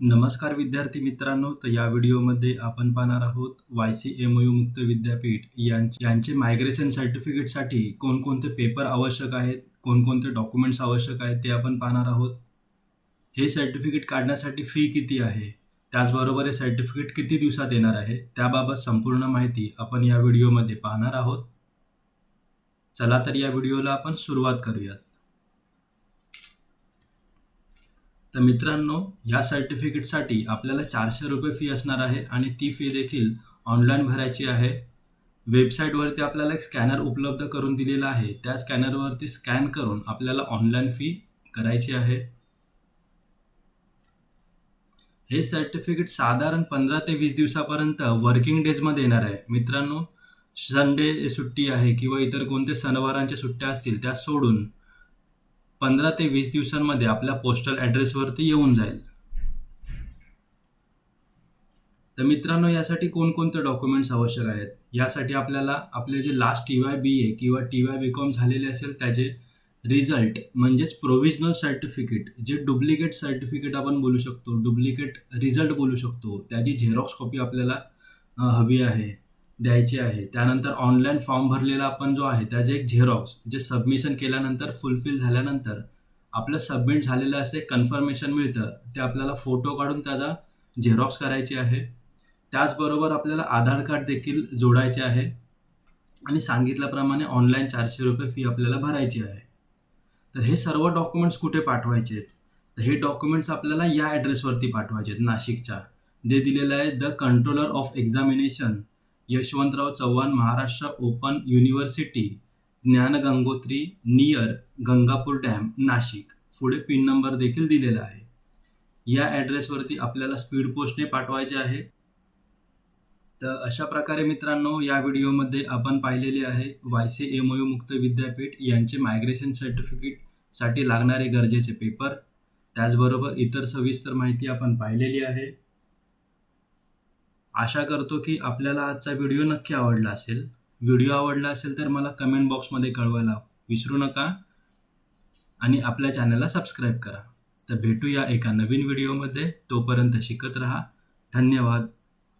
नमस्कार विद्यार्थी मित्रांनो तर या व्हिडिओमध्ये आपण पाहणार आहोत वाय सी एम यू मुक्त विद्यापीठ यांचे यांचे मायग्रेशन सर्टिफिकेटसाठी कोणकोणते पेपर आवश्यक आहेत कोणकोणते डॉक्युमेंट्स आवश्यक आहेत ते आपण पाहणार आहोत. हे सर्टिफिकेट काढण्यासाठी फी किती आहे? त्याचबरोबर हे सर्टिफिकेट किती दिवसात येणार आहे? त्याबाबत संपूर्ण माहिती आपण या व्हिडिओमध्ये पाहणार आहोत. चला तर या व्हिडिओला आपण सुरुवात करूयात. तर मित्रांनो या सर्टिफिकेटसाठी आपल्याला चारशे रुपये फी असणार आहे आणि ती फी देखील ऑनलाईन भरायची आहे. वेबसाईटवरती आपल्याला एक स्कॅनर उपलब्ध करून दिलेला आहे. त्या स्कॅनरवरती स्कॅन करून आपल्याला ऑनलाईन फी करायची आहे. हे सर्टिफिकेट साधारण पंधरा ते वीस दिवसापर्यंत वर्किंग डेजमध्ये येणार आहे. मित्रांनो संडे सुट्टी आहे किंवा इतर कोणते सणवारांच्या सुट्ट्या असतील त्या सोडून पंधरा ते वीस दिवसांमध्ये आपल्या पोस्टल ॲड्रेसवरती येऊन जाईल. तर मित्रांनो यासाठी कोणकोणते डॉक्युमेंट्स आवश्यक आहेत? यासाठी आपल्याला आपले जे last T Y B A किंवा टी वाय बी कॉम झालेले असेल त्याचे रिझल्ट म्हणजेच प्रोव्हिजनल सर्टिफिकेट जे डुप्लिकेट सर्टिफिकेट आपण बोलू शकतो डुप्लिकेट रिझल्ट बोलू शकतो त्याची झेरॉक्स कॉपी आपल्याला हवी आहे. द्यायची आहे. त्यानंतर ऑनलाईन फॉर्म भरलेला आपण जो आहे त्याचे एक झेरॉक्स जे सबमिशन केल्यानंतर फुलफिल झाल्यानंतर आपलं सबमिट झालेलं असे कन्फर्मेशन मिळतं. ते आपल्याला फोटो काढून त्याचा झेरॉक्स करायची आहे. त्याचबरोबर आपल्याला आधार कार्ड देखील जोडायचे आहे. आणि सांगितल्याप्रमाणे ऑनलाईन चारशे रुपये फी आपल्याला भरायची आहे. तर हे सर्व डॉक्युमेंट्स कुठे पाठवायचे आहेत? तर हे डॉक्युमेंट्स आपल्याला या ॲड्रेसवरती पाठवायचे आहेत नाशिकच्या. जे दिलेलं आहे the controller of examination Yashwantrao Chavan Maharashtra open university Dnyangangotri near Gangapur dam Nashik. पुढे पिन नंबर देखील दिलेला आहे. या ॲड्रेसवरती आपल्याला स्पीड पोस्टने पाठवायचे आहे. तर अशा प्रकारे मित्रांनो या व्हिडिओमध्ये आपण पाहिलेले आहे वाय सी एम यू मुक्त विद्यापीठ यांचे मायग्रेशन सर्टिफिकेटसाठी लागणारे गरजेचे पेपर त्याचबरोबर इतर सविस्तर माहिती आपण पाहिलेली आहे. आशा करतो की आपल्याला आजचा व्हिडिओ नक्की आवडला असेल. व्हिडिओ आवडला असेल तर मला कमेंट बॉक्समध्ये कळवायला विसरू नका आणि आपल्या चॅनलला सबस्क्राईब करा. तर भेटूया एका नवीन व्हिडिओमध्ये तोपर्यंत शिकत राहा. धन्यवाद.